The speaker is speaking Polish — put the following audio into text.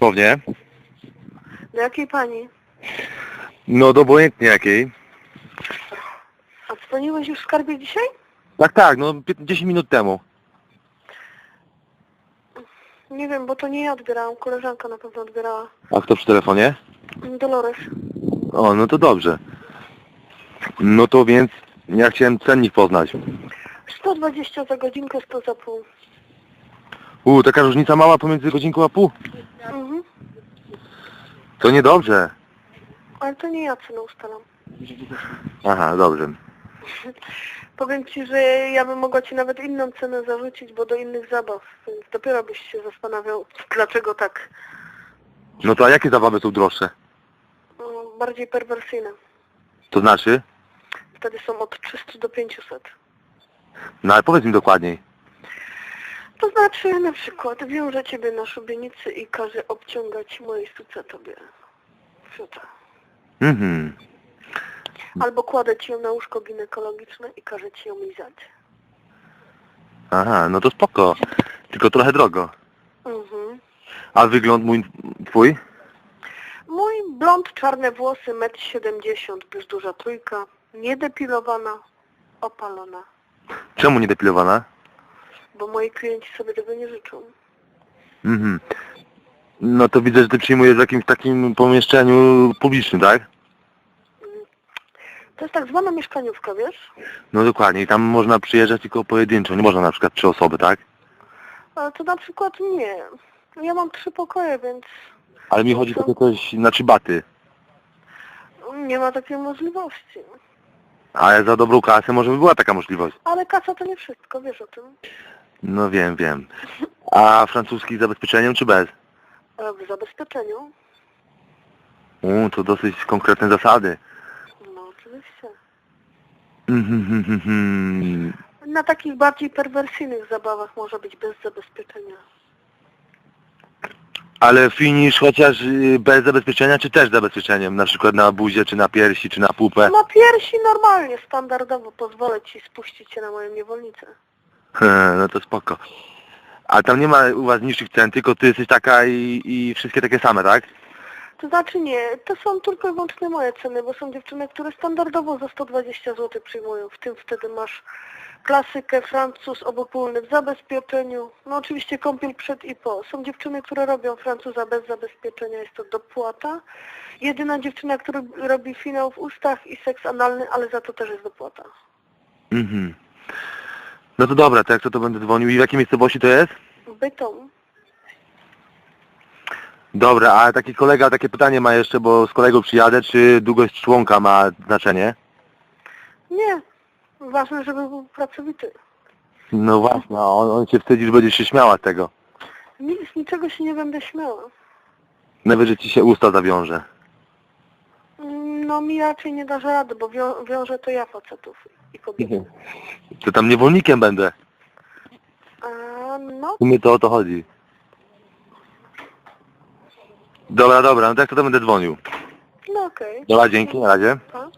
Ponownie. Do jakiej pani? No do obojętnie jakiej. A dzwoniłeś już w skarbie dzisiaj? Tak, tak, no pię- 10 minut temu. Nie wiem, bo to nie ja odbierałam, koleżanka na pewno odbierała. A kto przy telefonie? Dolores. O, no to dobrze. No to więc ja chciałem cennik poznać. 120 za godzinkę, 100 za pół. U, taka różnica mała pomiędzy godzinką a pół? To niedobrze. Ale to nie ja cenę ustalam. Aha, dobrze. Powiem Ci, że ja bym mogła Ci nawet inną cenę zarzucić, bo do innych zabaw, więc dopiero byś się zastanawiał, dlaczego tak No to a jakie zabawy są droższe? mm, bardziej perwersyjne. To znaczy? Wtedy są od 300 do 500. No ale powiedz mi dokładniej. To znaczy na przykład wiąże Ciebie na szubienicy i każe obciągać mojej suce Tobie fiuta. Mhm. Albo kładę Ci ją na łóżko ginekologiczne i każe Ci ją lizać. Aha, no to spoko. Tylko trochę drogo. Mhm. A wygląd mój, twój? Mój blond, czarne włosy, 1,70 m, już duża trójka, niedepilowana, opalona, Czemu nie depilowana? Bo moi klienci sobie tego nie życzą. Mhm. No to widzę, że ty przyjmujesz w jakimś takim pomieszczeniu publicznym, tak? To jest tak zwana mieszkaniówka, wiesz? No dokładnie. I tam można przyjeżdżać tylko pojedynczo. Nie można na przykład trzy osoby, tak? Ale to na przykład nie. Ja mam trzy pokoje, więc Ale mi chodzi tylko coś, znaczy baty. nie ma takiej możliwości. Ale za dobrą kasę może by była taka możliwość. Ale kasa to nie wszystko, wiesz o tym. No wiem, wiem. A francuski z zabezpieczeniem czy bez? E, W zabezpieczeniu? U, to dosyć konkretne zasady. No oczywiście. Mhm, mhm, mhm. Na takich bardziej perwersyjnych zabawach może być bez zabezpieczenia. Ale finisz chociaż y, bez zabezpieczenia, czy też z zabezpieczeniem? Na przykład na buzie, czy na piersi, czy na pupę? Na piersi normalnie, standardowo pozwolę Ci spuścić się na moją niewolnicę. No to spoko. A tam nie ma u was niższych cen, tylko ty jesteś taka i, i wszystkie takie same, tak? To znaczy nie, to są tylko i wyłącznie moje ceny, bo są dziewczyny, które standardowo za 120 zł przyjmują. W tym wtedy masz klasykę, francuz obopólny w zabezpieczeniu. No oczywiście kąpiel przed i po. Są dziewczyny, które robią francuza bez zabezpieczenia, jest to dopłata. Jedyna dziewczyna, która robi finał w ustach i seks analny, ale za to też jest dopłata. Mhm. No to dobra, to jak to, to będę dzwonił. I w jakiej miejscowości to jest? Bytom. Dobra, a taki kolega takie pytanie ma jeszcze, bo z kolegą przyjadę, czy długość członka ma znaczenie? Nie. Ważne, żeby był pracowity. No właśnie, a on, on się wstydzi, że będziesz się śmiała z tego. Nic, niczego się nie będę śmiała. Najwyżej ci się usta zawiąże. No mi raczej nie dasz rady, bo wią wiążę to ja facetów i kobiet. To tam niewolnikiem będę. A, no, W sumie to o to chodzi. Dobra, dobra, no tak to, to będę dzwonił. no okej. Dobra, dzięki, na razie. Pa.